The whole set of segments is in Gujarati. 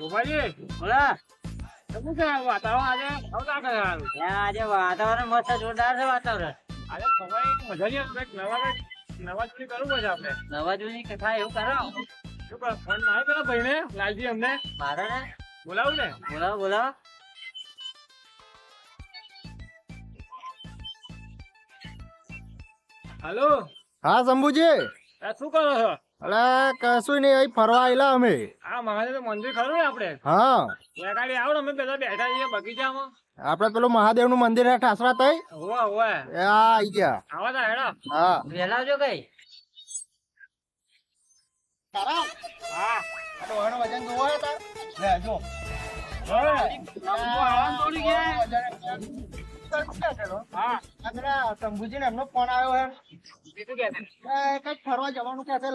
ગોપાલજી બોલા. છે વાતાવરણ આજે કરે આજે વાતાવરણ મસ્ત જોરદાર છે વાતાવરણ. આજે ખવાય મજા નહીં કંઈક નવા કંઈક નવા કરવું પડશે આપણે. નવા જૂની કથા એવું કરો. શું કરો ફોન ના પેલા ભાઈને? લાલજી અમને. મારો ને? બોલાવું ને? બોલાવો બોલાવો. હાલો. હા શંભુજી. શું કરો છો? અલે કશું નહીં અહીં ફરવા આવેલા અમે. હા મહાદેવ મંદિર ખરું ને આપણે હા. ગાડી આવો અમે પેલા બેઠા છીએ બગીચામાં. આપડે પેલું મહાદેવનું મંદિર હે ઠાસરા થઈ હોવા હોવા. એ આ આઈ ગયા. આવા તા હેડો. હા. વેલા આવજો કઈ? હા. વજન જોવા હતા લે જો. હવે, આવાનું થોડી ગયા. હા. શંભુજી ને એમનો ફોન આવ્યો હે. કંઈક ફરવા જવાનું કે છે?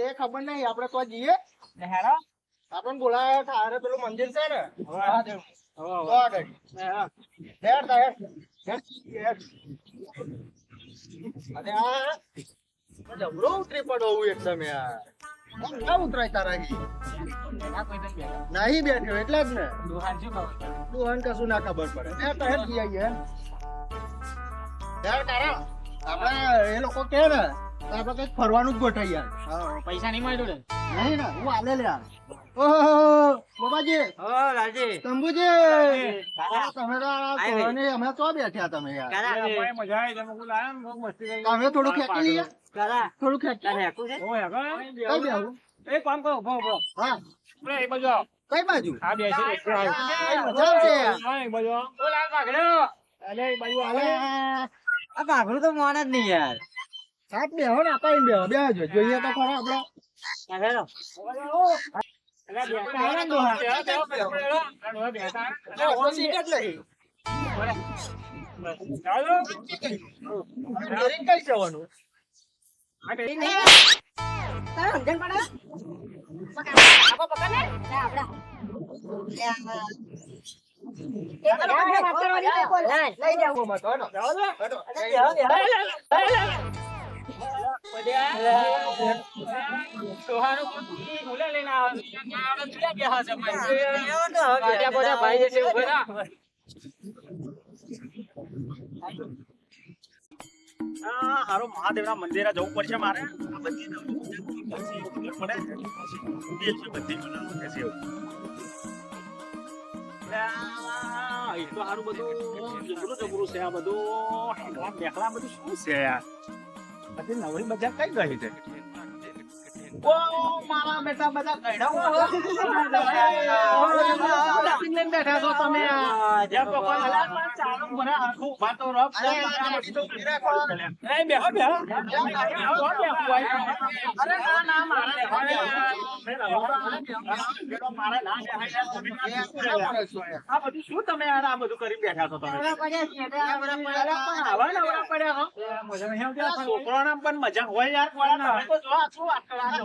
એ ખબર નહીં આપડે તો જઈએ. આપણને બોલાયા પેલું મંદિર છે ને? જબરો ઉતરી પડો એકદમ યાર ઉતરાય તારાથી આ કોઈ તો બેઠા. નહીં બેઠ્યો એટલે જ ને. દુહાન કશું ના ખબર પડે. તારા. આપણે એ લોકો કે ને તો આપણે કંઈક ફરવાનું જ ગોઠવી યાર પૈસા નહીં મળ્યું ને નહીં ને હું આલે લે યાર. ઓહો બાબાજી. ઓ લાલજી શંભુજી તમે તો આ અમે તો બેઠ્યા તમે યાર. મજા આવી. તમે કોઈ લાયા? મસ્તી તમે થોડું ખેંચી લઈએ. થોડું ખેંચી હેકું છે? ઓય, હવે કઈ બેહું? એક કામ કરો ઊભો ઊભો. હા. એ બાજુ. કઈ બાજુ? આ બેસી. આ મજા આવશે. યાર. બાજુ આવો. ઓ, લાલ અલે, બાજુ આવો. આ પાઘડું તો મોન જ નહીં યાર સાત બેહો ને આપા બેહો બેહજો જોઈએ તો ખરા આપણે હેલો. અલે, બેસતા આવો ને ડોહા. બેહો, બેહો, બેહો, બેહો. આ ડોહા બેસતા આવે. અલે, ઓમ સીટ જ નહીં ચાલો. ડરી કઈ જવાનું આ બેસી ઓમાં તો હેડો. જાઓ ને. હેડો. ડોહાનું કોઈ ભૂલે લઈને આવે. આ ચૂલા બેહા છે ભાઈ. એવો તો હવે ગાંઠિયા બોધ્યા ભાઈ જશે ઉભા રહો. આ હારો મહાદેવના મંદિરે જવું પડશે મારે આ બધી નવરી પડે છે એ છે બધી એ તો હારું બધું. જબરું જબરું છે આ બધું. હેકલા બેકલા બધું શું છે યાર? બધી નવરી મજા કઈ ગઈ છે? ઓ મારા બેટા બધા ગયડા બેઠા છો તમે જ્યાં પપ્પા અલા, મને આખું ઊભા તો રહો. એ બેહો, બેહો. બેહો, બેહો. અરે ના, ના, મારે મારે ના બેહાય. આ બધું શું તમે યાર આ બધું કરી બેઠા છો તમે અરે પણ મજા હોય યાર તો જો આ શું વાત?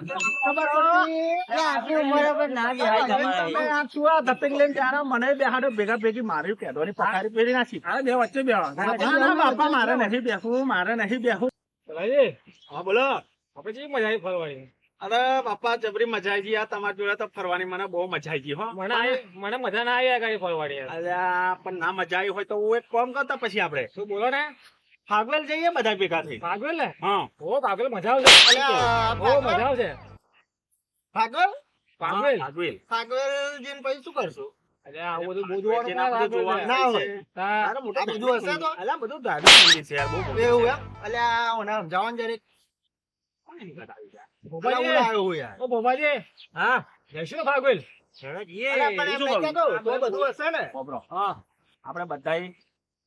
આટલી ઉંમરે પણ ના બેહાય તમારાથી. મને બેહાડો ભેગા ભેગી માર્યું કેદોની પથારી પેરી નાખી. હા, બે વચ્ચે બેહો. ના, ના, બાપા મારે નહીં બેસવું મારે નહીં બેસવું ચલાજી, હા બોલો. આપણે મજા આવી ફરવાની? અરે બાપા જબરી મજા આવી ગઈ. આ તમારી જોડે તો ફરવાની મને બહુ મજા આવી ગઈ હો. મને મને મજા ના આવી આ ગાડી ફરવાની. પણ ના મજા આવી હોય તો હું એક કામ કરતા પછી આપણે. શું બોલો ને? ફાગવેલ જઈએ બધા ભેગા થઈ. ભાગવેલ ને? હા. ઓ ભાગવેલ મજા આવશે. ઓ મજા આવશે. ભાગલ ભાગવેલ? ફાગવેલ ભાગલ જઈને પછી શું કરશું? આપડે બધું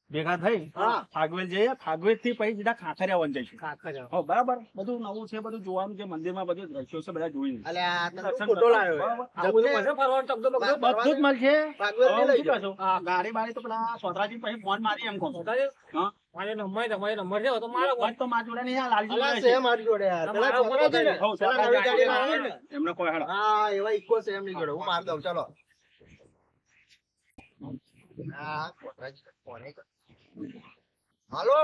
મંદિર ભેગા થઈ. ફાગવેલ જઈએ ફાગવેલથી પછી સીધા ખાખરિયા વન જઈશું. હો બરાબર? બધું નવું છે બધું જોવાનું છે મંદિરમાં બધું દ્રશ્યો છે બધા. આ બધું જ મળશે. ગાડી બાડી તો પેલા સોતરાજી પછી ફોન મારી એમ કહો મારે નંબર તમારે નંબર છે તો મારો ફોન. તો મારા જોડે નહીં લાલજી છે. મારી જોડે. હો. એમને કોઈ હેડો એવા ઇકો છે એમની જોડે હું માર દઉં ચાલો. કોને હાલો.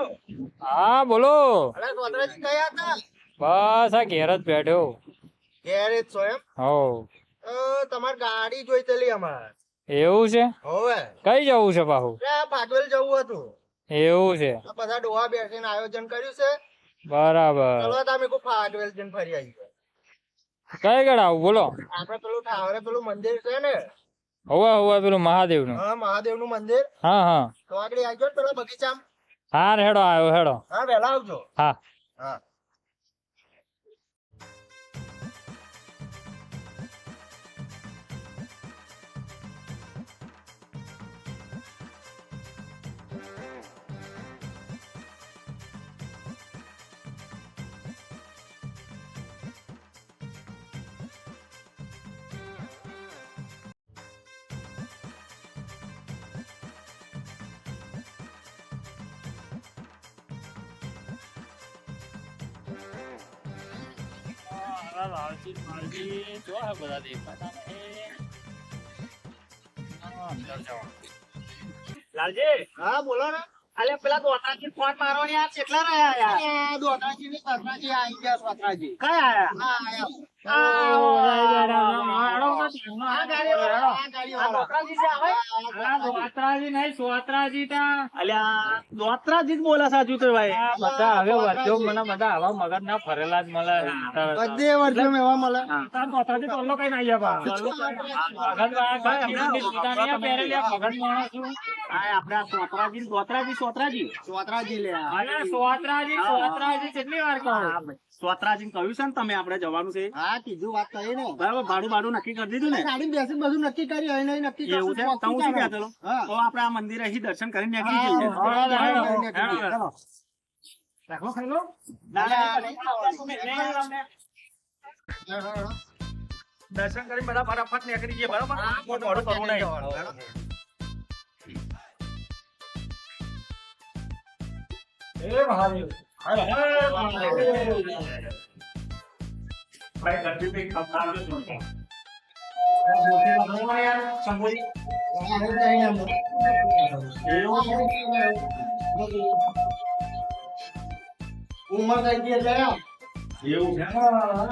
હા બોલો. અરે હતા? બસ આ ઘેર જ બેઠો. ગેરેજ છો એમ? હો તમાર ગાડી જોઈતેલી અમારે. એવું છે? હોવે. કઈ જવું છે બાહુ ભાગવેલ જવું હતું. એવું છે. બધા ડોહા બેસીને આયોજન કર્યું છે. બરાબર. ચલો તમે કો ભાગવેલ જન ફરી આવી કઈ ગડા આવું બોલો. આપણે પેલું ઠાવરે પેલું મંદિર છે ને હોવા હોવા પેલું મહાદેવનું હા મહાદેવનું મંદિર. હા હા. તો આગળ આવજો પેલા બગીચામાં. હા હેડો આવ્યો હેડો. હા વહેલા આવજો. હા. હા. લાલજી હા બોલો ને. અલે પેલા દોતાજી ફોન મારો ને યાર કેટલા રહ્યા યાર? આ દોતાજી ની સસરાજી આવી ગયા સસરાજી કયા આયા? હા આયા. દોતરાજી જ બોલે સાચું તો ભાઈ. બધા હવે વર્ષો મને બધા આવા મગજ ના ફરેલા જ મળે. બધે વર્ષો એવા મળે. આ સોત્રાજી કઈ ના આવ્યા. મગજ વાળા કઈ પોતાની આ પહેરેલી આ મગજ માણસ છું. આ આપણે આ સોતરાજી ને દોતરાજી સોતરાજી? સોતરાજી લે. સોત્રાજી સોત્રાજી કેટલી વાર કહું? સોતરાજી કહ્યું છે ને તમે આપડે જવાનું છે. હા કીધું વાત કરી ને. બરાબર ભાડું ભાડું નક્કી કરી દીધું ને? ગાડી બેસી બધું નક્કી કરી અહીં નહીં નક્કી એવું છે? તો હું શું કહેતો હતો? તો આપણે આ મંદિરે અહીં દર્શન કરીને નીકળી જઈએ. રાખો ખાઈ લો. ના, ના, હેડો, હેડો. દર્શન કરી બધા ફટાફટ નીકળી જઈએ બરાબર? મોટું કરવું નહીં એ મહાદેવ. ભાઈ ગરબી પે ખબર નથી ઉંમર થઈ ગઈ એટલે આમ. એવું છે જોરદાર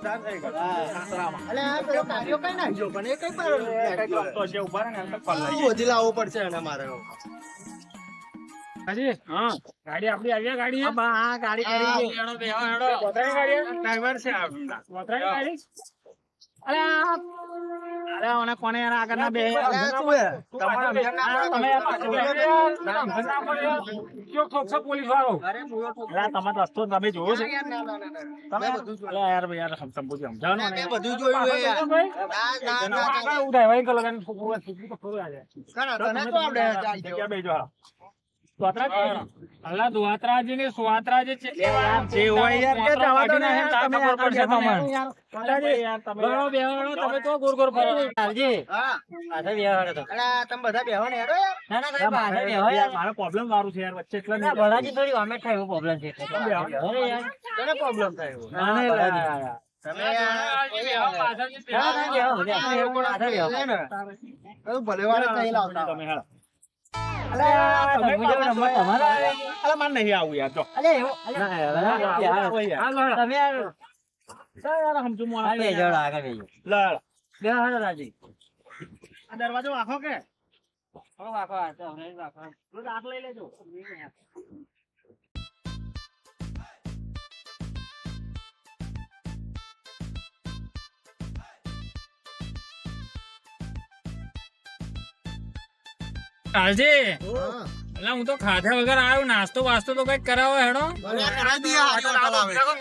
મંદિર થઈ ગયું અલે આ પેલો કાર્યો કઈ નાખ્યો પણ એ કઈ પર તો જે ઊભા ને એમ લઈ લાવવો પડશે એને મારે હાજી હા ગાડી આપડી આવી ગાડી આ આ ગાડી ગાડી છે અરે કોને યાર આગળના બે તમે. પોલીસ વાળો અરે આ રસ્તો તમે જોયો છે. તમે બધું યાર ભાઈ યાર સમ- સમજાવો ને બધું જોયું ના, ના, ના. ઉડાય કલર છોકરું છોકરું તો ખરું તો છે અલ્લા દ્વાતરાજી ને સ્વાતરાજી કેટલી જે હોય યાર કે જવા દો ને તમે ખબર પડશે તમને યાર, તમે બેહો, બેહો, બેહો, તમે તો ગોર ગોર ફરો હા. અલે આ તમે બધા બેહો હેડો યાર. યાર, મારે પ્રોબ્લેમ વાળું છે યાર વચ્ચે એટલે પ્રોબ્લેમ થયો ના, ના, યાર, યાર, યાર. તમે યાર ભલે વાળે તમે હેળો. અલે યાર, તમે અલે નહીં આવું યાર જો ના, યાર, યાર, આવું યાર. હાલો, હાલો. ચાલ દરવાજો આખો કે? આખો દાંત લઈ લેજો. કાલજી એટલે હું તો ખાધા વગર આવ્યો નાસ્તો વાસ્તો તો કંઈક કરાવો હેડો.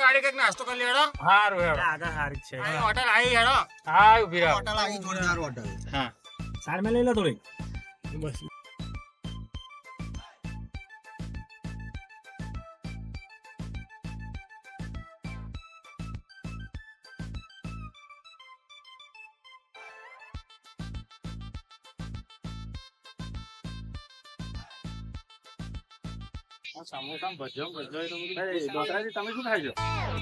ગાડી કંઈક નાસ્તો કરી હેડો. હારું હેડો. આગળ હારી છે. હોટલ આવી હેડો. હા ઊભી રહો હોટલ આવી, જોરદાર હોટલ. સાર મેં લઈ લો થોડી બસ સમોસા ભજીયો ભજીયો તો બધું દોતરાજી તમે શું ખાઈ છો?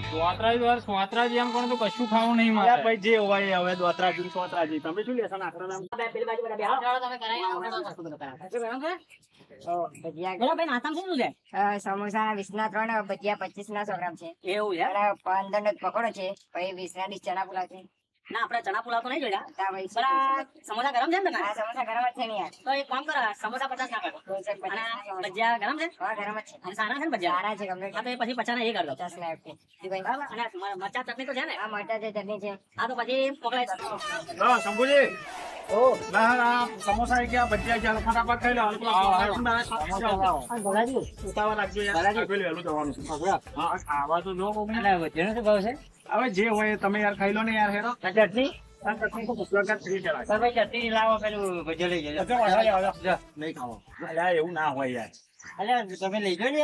સ્વાતરાજી વાર સ્વાતરાજી એમ કોણ તો કશું ખાવું નહીં મારે ભાઈ જે હોય હવે દોતરાજી સોતરાજી તમે શું લેશો નાખરા નામ અ, સમોસા વીસ ના ત્રણ ભજીયા પચીસ ના સો ગ્રામ છે એવું પંદર નો પકોડો છે પછી વીસ ના ડીશ ચણા પુલાવ છે. ના આપણે ચણા પુલાવ તો નહીં જોયા. સમોસા ગરમ છે ને સમોસા ગરમ જ છે ને તો એક કામ કરો સમોસા પચાસ ના કરો અને ભજીયા ગરમ છે? ગરમ જ છે. અને સારા છે ને ભજીયા? સારા છે complete. હા તો પછી પચાસ એ કરી દો. પચાસ ના આપશે. જી ભાઈ. બરાબર? અને મરચા ચટણી તો છે ને? આ મરચા છે ચટણી છે. આ તો પછી મોકલાઈ શંભુજી. ઓ. ના ના સમોસા ગયા ભજીયા ગયા ફટાફટ ખાઈ લો. હાલ પેલા ઉતાવળ રાખજો યાર. પેલું વહેલું જવાનું. છે હા આવા તો જો ભાવ ને. હવે જે હોય તમે યાર ખાઈ લો ને યાર હેરો. ચટણી? ચટણી લાવો પેલું જજો. નહીં ખાવો. અલ્યા એવું ના હોય યાર. અલ્યા તમે લઈ જો ને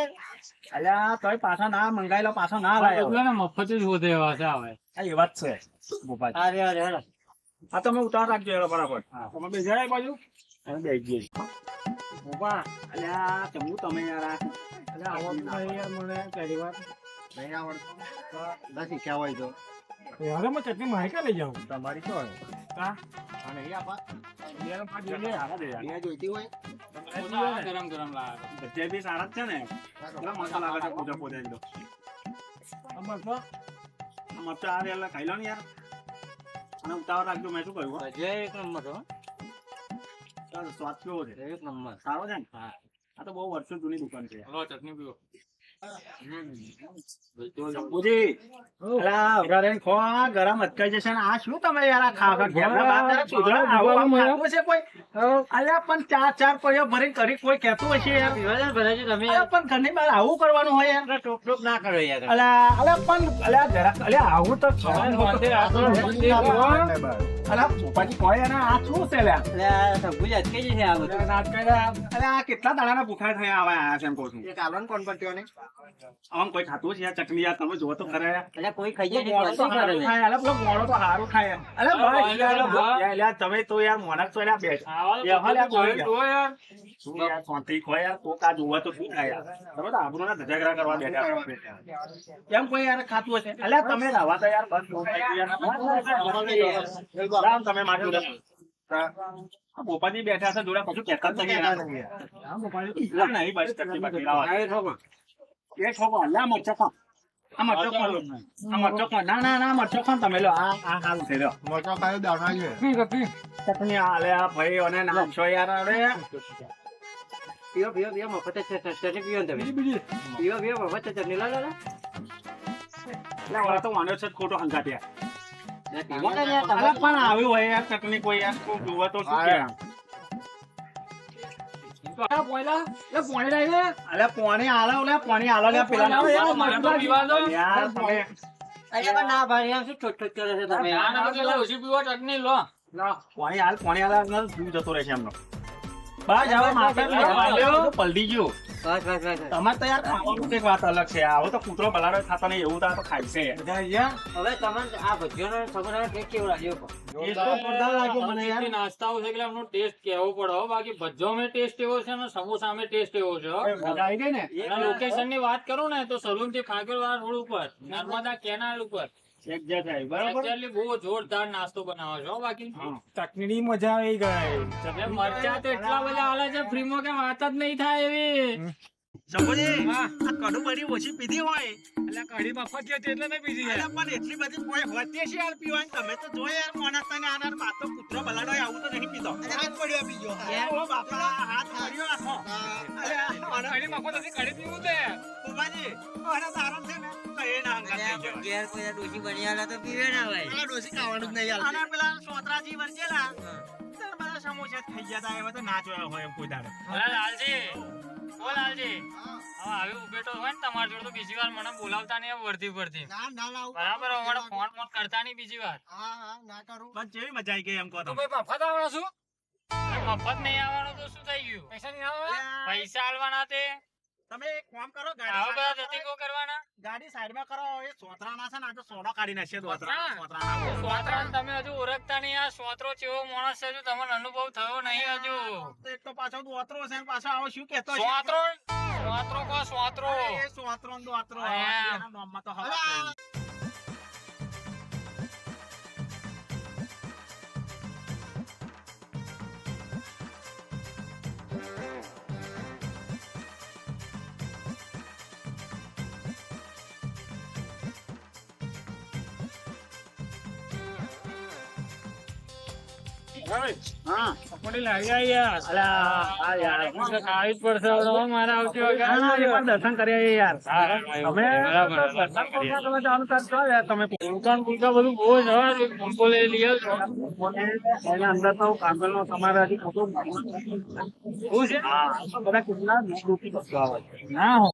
અલ્યા તોય પાછા ના મંગાયેલો પાછો ના ને મફત જ હોતે એવા છે આવે એ વાત છે ગોપાલ. અરે આ તમે ઉતાર રાખજો યાર બરાબર તમે બે જણાય બાજુ? અમે બે જઈએ. ગોપા અલ્યા ચમુ તમે યાર અલ્યા આવો. યાર મને પહેલી વાર. નહીં આવડતો નથી કહેવાય તો. હવે હું ચટણી મારી ક્યાં લઈ જાઉં. તમારી શું હોય? હા. આ નહીં આપા? ગરમ ગરમ લાગે ભજીયા બી સારા જ છે ને. મસાલા લાગે છે પૂજા પૂજા એકદમ. આ મરચો આ મરચો ખાઈ લો ને યાર. અને ઉતાવળ રાખજો મેં શું કહ્યું જે એક નંબર હો. સ્વાદ કેવો છે? એક નંબર. સારો છે ને? આ તો બહુ વર્ષો જૂની દુકાન છે. હલો ચટણી પીવો ગરમ અટકાઈ જશે આ શું તમે યાર આ ખાવ છો? ઘેરના બહાર જરા સુધરો. આવું આમ ખાતું હશે કોઈ? અલ્યા પણ ચાર ચાર પૈયો ભરીને કરી કોઈ કહેતું હશે યાર તમે પણ ઘરની બહાર આવું કરવાનું હોય યાર ટોપ ટોપ ના કરો યાર અલ્યા અલ્યા પણ અલ્યા જરા અલ્યા આવું તો અલ્યા પોપાજી કોઈ એને આ શું છે અલ્યા ભૂજ અટકી જશે આ બધું અલ્યા આ કેટલા દાડાના ભૂખા થયા આવા આયા છે એમ કહું છું એક આલવાનું કોણ ને? આમ કોઈ ખાતું છે આ ચટણી યાર તમે જો તો ખરા એટલે કોઈ ખાઈ જાય મોણો તો હારું ખાય, અલા પેલો મોણો તો હારું ખાય. અલા ભાઈ યાર, યાર, તમે તો યાર મોણસ તો યાર બેઠ. યાર, યાર, કોઈ યાર. શું યાર, શાંતિ ખો યાર, કોક આ જોવે તો શું થાય યાર? તમે તો આબરૂના ધજાગરા કરવા બેઠા. કેમ કોઈ યાર ખાતું હશે? અલા તમે રાવા તો યાર બસ ગયું યાર. રામ તમે જોડે. આ બેઠા છે જોડે પછી કહેતા થઈ લા નહીં બસ લાવો. એ લો. ના ના ના તમે લો. આ આ છે લો. મોટો ખાયો દાણા છે. ચટણી આ આ ભાઈ અને નાખશો યાર અરે પીવો પીવો પીવો મફત છે ચટણી પીવો તમે. પીવો પીવો મફત ચટણી. લો લો લો. લા, તો વાંધો છે ખોટો અલા, પણ આવ્યું હોય યાર ચટણી કોઈ યાર. કોઈ તો શું કે ના ભાઈ આમ શું ઠોઠ ઠોઠ કરે છે તમે પોણી હાલ પોણી ને જીવ જતો રહેશે એમનો. બસ હવે માથે પલડી ગયો. બસ બસ બસ તમારે તો યાર ખાવાનું કંઈક વાત અલગ છે. આવો તો કૂતરો બલાડો ખાતો નહીં એવું તો આ તો ખાય છે. હવે તમને આ ભજીયાનો ખબર ટેસ્ટ કેવો લાગ્યો? નાસ્તાઓ છે એટલે એમનો ટેસ્ટ કેવો પડે. બાકી બાકી ભજીયામાં ટેસ્ટ એવો છે ને સમોસામાં ટેસ્ટ એવો છે આવી ગઈ ને? લોકેશનની વાત કરું ને તો સલૂનથી ફાગરવાળા રોડ ઉપર નર્મદા કેનાલ ઉપર. બહુ જોરદાર નાસ્તો બનાવો છો હો બાકી. ચટણી મજા આવી ગઈ. મરચા તો એટલા બધા હાલે છે ફ્રીમાં કે વાત જ નહીં થાય એવી. શંભુજી, આ કઢું ઓછી પીધી હોય. એટલે કઢી મફત છે એટલે નહીં પીધી અરે પણ એટલી બધી કોઈ હોતી છે યાર પીવાની? તમે તો જો યાર મોના તને આનાર માતો કૂતરો બલાડો આવું તો નહીં પીતો. હાથ પડ્યો બીજો. ઓ બાપા હાથ પડ્યો આખો. અરે કઢી મફત હતી કઢી પીવું તે કુમાજી આને તો છે ને? તો ના હંગાત થઈ ગયો. ઘેર કોઈ આ ડોશી તો પીવે ના ભાઈ આ ડોશી ખાવાનું જ નહીં હાલતી. આના પેલા સોત્રાજી વંજેલા સમોસા થઈ ગયા હતા એવા તો ના જોયા હોય એમ કોઈ દાડે. અલા લાલજી. ઓ લાલજી હવે આવી ઉભેટો હોય ને તમારી જોડે તો બીજી વાર મને બોલાવતા નહીં વર્ધી વર્ધી ના ના લાવું બરાબર અમારે ફોન ફોન કરતા નહીં બીજી વાર. હા હા ના કરું. બસ જેવી મજા આવી ગઈ એમ કહો તો મફત આવવાનો છું? મફત નહીં આવવાનું તો શું થઈ ગયું? પૈસા નહીં આવવાના? પૈસા આલવાના તે. તમે એક કામ કરો આવા બધા ગાડી કરવાના? ગાડી સાઈડમાં કરો એ સોતરાના છે ને આ તો સોડો કાઢી નાખશે દોતરા હા. તમે હજુ ઓળખતા નહીં આ સોતરો ચેવો માણસ છે હજુ તમને અનુભવ થયો નહીં હજુ. એક તો પાછો દોતરો છે પાછો આવો શું કહેતો સોતરો? સ્વાતરો કો સોતરો? એ સોતરો દોતરો એના નામમાં તો હવા જ દર્શન કરી યાર તમે. એના અંદર તમારે. ના હો.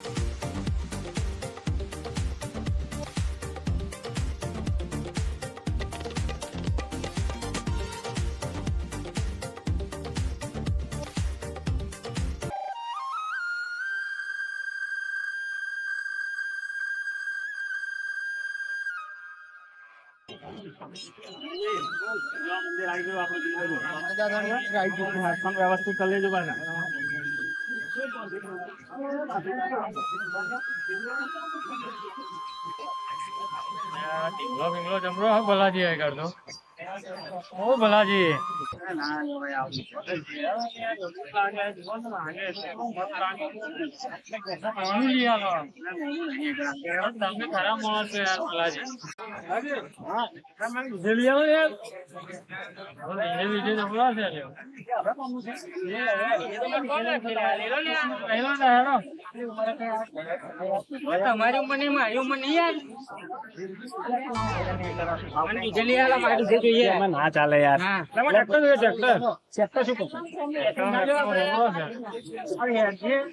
વ્યવસ્થિત કરી લેજો પાછા આ ઢીંગલો બિંગલો જમરો ભલાજી આય કરતો ઓ ભલાજી ભલાજી. તમારી ઉંમરની મારી ઉંમર નહીં યાર મને જે જોઈએ એમાં ના ચાલે યાર હા તમે ટ્રેક્ટર જોઈએ ટ્રેક્ટર ટ્રેક્ટર શું કરશો? અરે યાર, જે-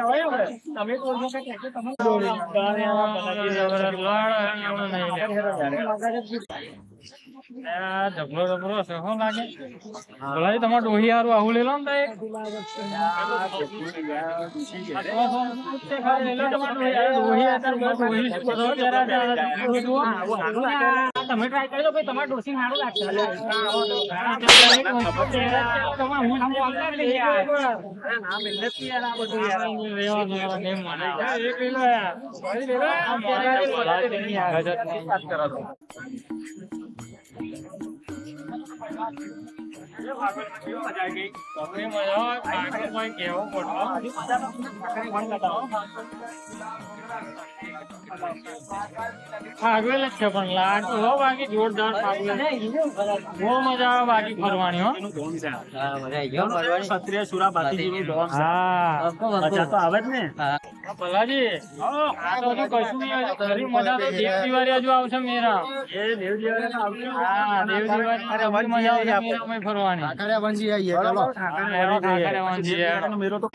હવે હવે તમે તો ઓળખો કે ટ્રેક્ટર તમે જબરો જબરો છે શું લાગે ભલાઈ તમારે ડોહી હારું આવું લઈ લો ને તાઈ. આ તો શું છે ખાલી લઈ લો તમારે ડોહી. આ ડોહી તમે ટ્રાય કરજો ભાઈ તમારે ડોસી સારું લાગશે હું નામ બોલતા નહીં યાર. ના મહેનતથી યાર આ બધું યાર મને. એક લઈ લો યાર. વાત કરો ફાગવેલ જ છે પણ લાગે હો બાકી જોરદાર ફાગવેલ. બહુ મજા આવે બાકી ફરવાની હો. ક્ષત્રિય સુરા બાતીજીનું ડોન છે. હા. મજા તો આવે જ ને. ભલાજી. આ તો હજુ કશું નહીં ખરી મજા તો દેવ દિવાળી હજુ આવશે મેરા. એ દેવ દિવાળી આવશે. હા દેવ દિવાળી મજા આવશે મેરામાં ફરવાની. વંજી ચલો. મેરો તો.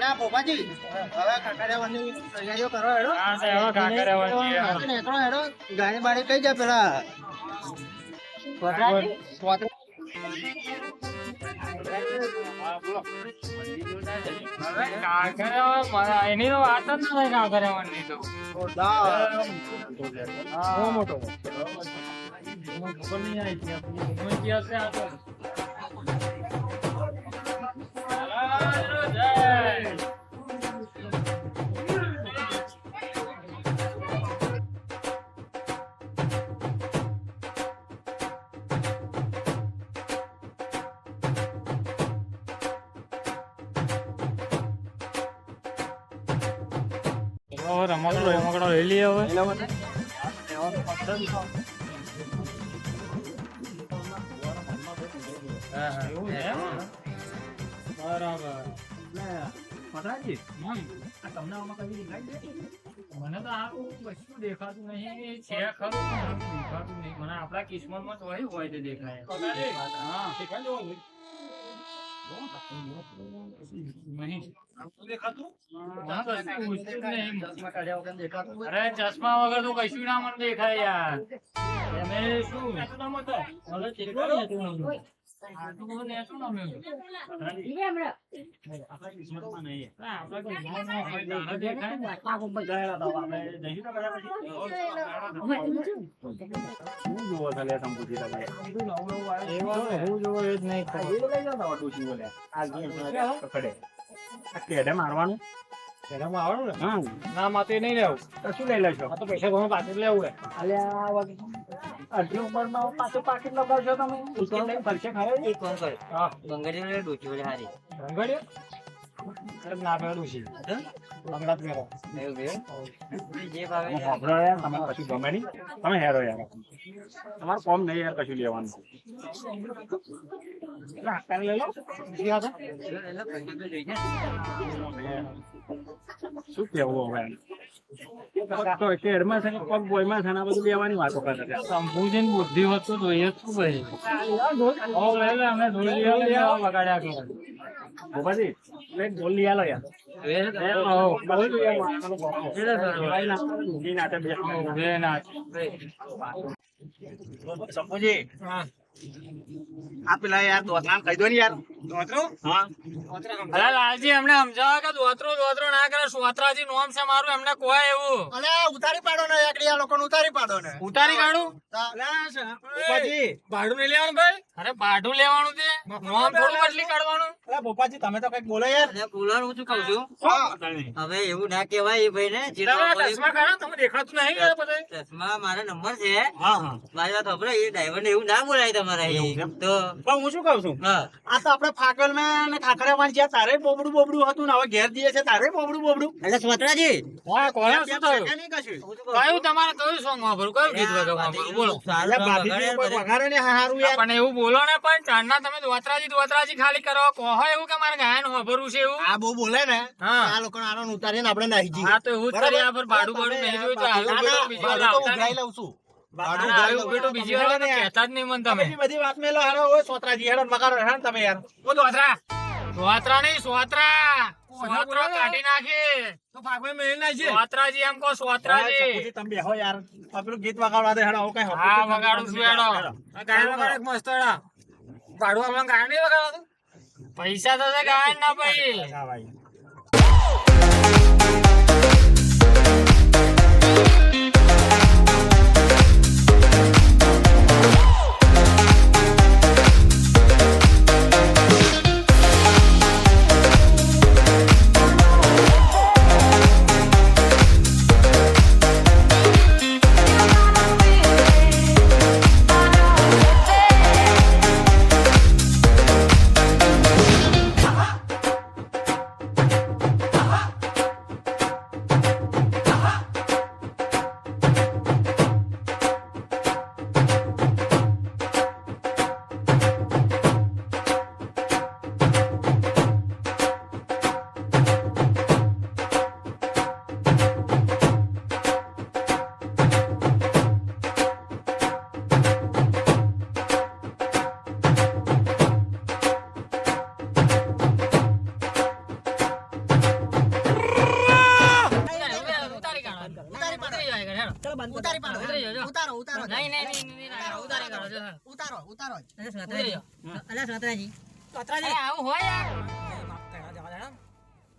ના પોપાજી હવે તૈયારીઓ કરો હેડો. હા નેકળો હેડો. ગાડી બાડી કઈ જાય પેલા. એની તો વાત જ ના થાય કાંકરિયાવાની તો મોટો. મોટો. મને તો આ કશું દેખાતું નહીં છે દેખાતું નહીં મને આપણા કિસ્મતમાં તો હોય તે દેખાય હા નહીં દેખાતું મને કશું ઊંચું જ નહીં. અરે ચશ્મા વગર તો કશું ના મને દેખાય યાર. શું? ઘરમાં મારવાનું એનામાં આવવાનું ને ના માતે નહીં લેવું શું લઈ લેશો તો પૈસા ઘણું પાછું લેવું અલ્યા અડધી ઉંમરમાં પાછું પાકીટ લગાવશો તમે? ઉકેલ લઈને ફરશે ખરે એક કામ કર બંગડીઓ ડોચી હારી. રંગડીઓ અરે ના પહેલું છે બે જે ભાવે તમે કશું ગમે નહીં તમે હેરો યાર તમારું કોમ નહીં યાર કશું લેવાનું એટલે આટલા લઈ લો. શું કેવું હવે તો કેડમાં છે પગ બોયમાં છે આ બધું લેવાની વાતો કરે છે શંભુજીની બુદ્ધિ હોત તો જોઈએ શું ભાઈ અમે ધોઈ લઈએ લે આવા બગાડ્યા કરે ગોપાજી એક બોલ લઈ આલો યાર બોલ લઈ આલો. આનો બાપો. ભાઈ ના, ઊંઘી નાતે બેસવાનું. ઉભે ના શંભુજી આ પેલા યાર દોસ્તાને કહી દો ને યાર. હા. અરે લાલજી એમને સમજાવો કે દોતરો દોતરો ના કરે સોત્રાજી નોમ છે મારું એમને કોઈ એવું. અલે ઉતારી પાડો ને એકડી આ લોકોને ઉતારી પાડો ને. ઉતારી કાઢું? ભોપાજી ભાડું નહીં લેવાનું ભાઈ? અરે ભાડું લેવાનું છે. નોમ થોડું બદલી કાઢવાનું. અલે ભોપાજી તમે તો કંઈક બોલો યાર. કુલર બોલવાનું શું કઉ છું. હવે એવું ના કહેવાય એ ભાઈ ને તમે ચશ્મા કાઢો તમે દેખાતું નહીં ચશ્મા મારા નંબર છે. હા હા. મારી વાત સાંભળો એ ડ્રાઈવર ને એવું ના બોલાય તમારા એવું તો. પણ હું શું કઉ છું? આ તો આપણે ફાકલમાં ને ખાખરામાં જ્યાં તારે બોબડું બોબડું હતું ને હવે ઘેર જઈએ છે તારે બોબડું બોબડું? એટલે સ્વતરાજી. કોણ કોણ શું થયું? છે નહીં કશું. કયું તમારે કયું સોંગ વાપરું? કયું ગીત વાપરું? બોલો. કોઈ ને હારું યાર. પણ એવું બોલો ને પણ ચાંદના તમે દોતરાજી દોતરાજી ખાલી કરો. કહો એવું કે મારે ગાયન હોભરવું છે એવું? આ બહુ બોલે ને. આ લોકો આનો ઉતારીને આપણે નાહી જઈએ. હા તો એવું જ કરી આ પર ભાડું ભાડું નહીં જોયું તો ના, ના, બીજી ઉઘરાઈ લઉં છું. બીજી વાર કહેતા જ નહીં મને તમે. બધી બધી વાત મેલો હારો ઓય સોતરાજી હેડો મગારો હેડો તમે યાર. ઓ દોતરા દોતરા નહીં સોતરા. સોતરો કાઢી નાખી. તો ફાગવે મેળ ના છે સોતરાજી એમ કહો સોતરાજી. તમે બેહો યાર. પેલું ગીત વગાડવા દે હેડો કઈ હા વગાડું છું હેડો. ગાયન વગાડે મસ્ત હેડો. ભાડું આપણને ગાયન નહીં વગાડવાનું પૈસા થશે ગાયન ના ભાઈ.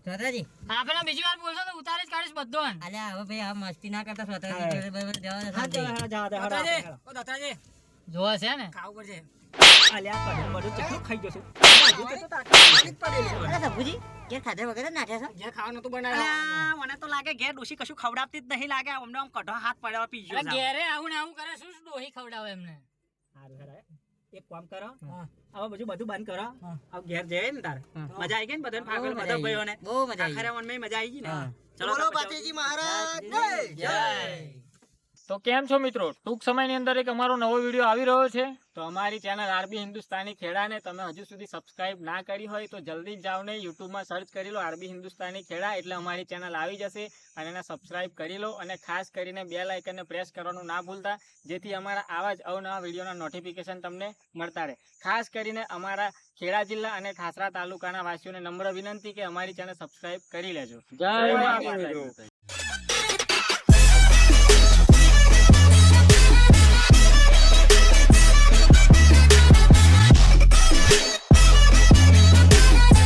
સ્વતરાજી આપણે બીજી વાર બોલશો તો ઉતારી જ કાઢીશ બધો અલે હવે ભાઈ આ મસ્તી ના કરતા સ્વતરાજી જોડે બરાબર જવા દે શાંતિ. જોવા છે ને. અલા સબુજી ઘેર ખાધા વગર જ નાખ્યા છો? અલા, મને તો લાગે ઘેર ડોશી કશું ખવડાવતી જ નહીં લાગે. અમને આમ કઢો હાથ પડ્યો પી એટલે ઘેરે આવું ને આવું કરે શું શું ડોહી ખવડાવે એમને? એક કામ કરો. હવે બધું બધું બંધ કરો. હવે ઘેર જઈએ ને તાર. મજા આવી ગઈ ને બધાને? પાગલ મજા બધા. ભાઈઓને? બહુ મજા આવી આખરે મનમાં મજા આવી ગઈ ને? ચલો પાટેજી મહારાજ. જય. તો કેમ છો મિત્રો? ટૂંક સમયની અંદર એક અમારો નવો વીડિયો આવી રહ્યો છે. તો અમારી ચેનલ આરબી હિન્દુસ્તાની ખેડાને તમે હજુ સુધી સબસ્ક્રાઇબ ના કરી હોય તો જલ્દી જ ને યુટ્યુબમાં સર્ચ કરી લો આરબી હિન્દુસ્તાની ખેડા એટલે અમારી ચેનલ આવી જશે અને એને સબસ્ક્રાઇબ કરી લો અને ખાસ કરીને બે લાઇકનને પ્રેસ કરવાનું ના ભૂલતા જેથી અમારા આવા જ અવનવા વિડીયોના નોટિફિકેશન તમને મળતા રહે. ખાસ કરીને અમારા ખેડા જિલ્લા અને ઠાસરા તાલુકાના વાસીઓને નમ્ર વિનંતી કે અમારી ચેનલ સબસ્ક્રાઇબ કરી લેજો. જય.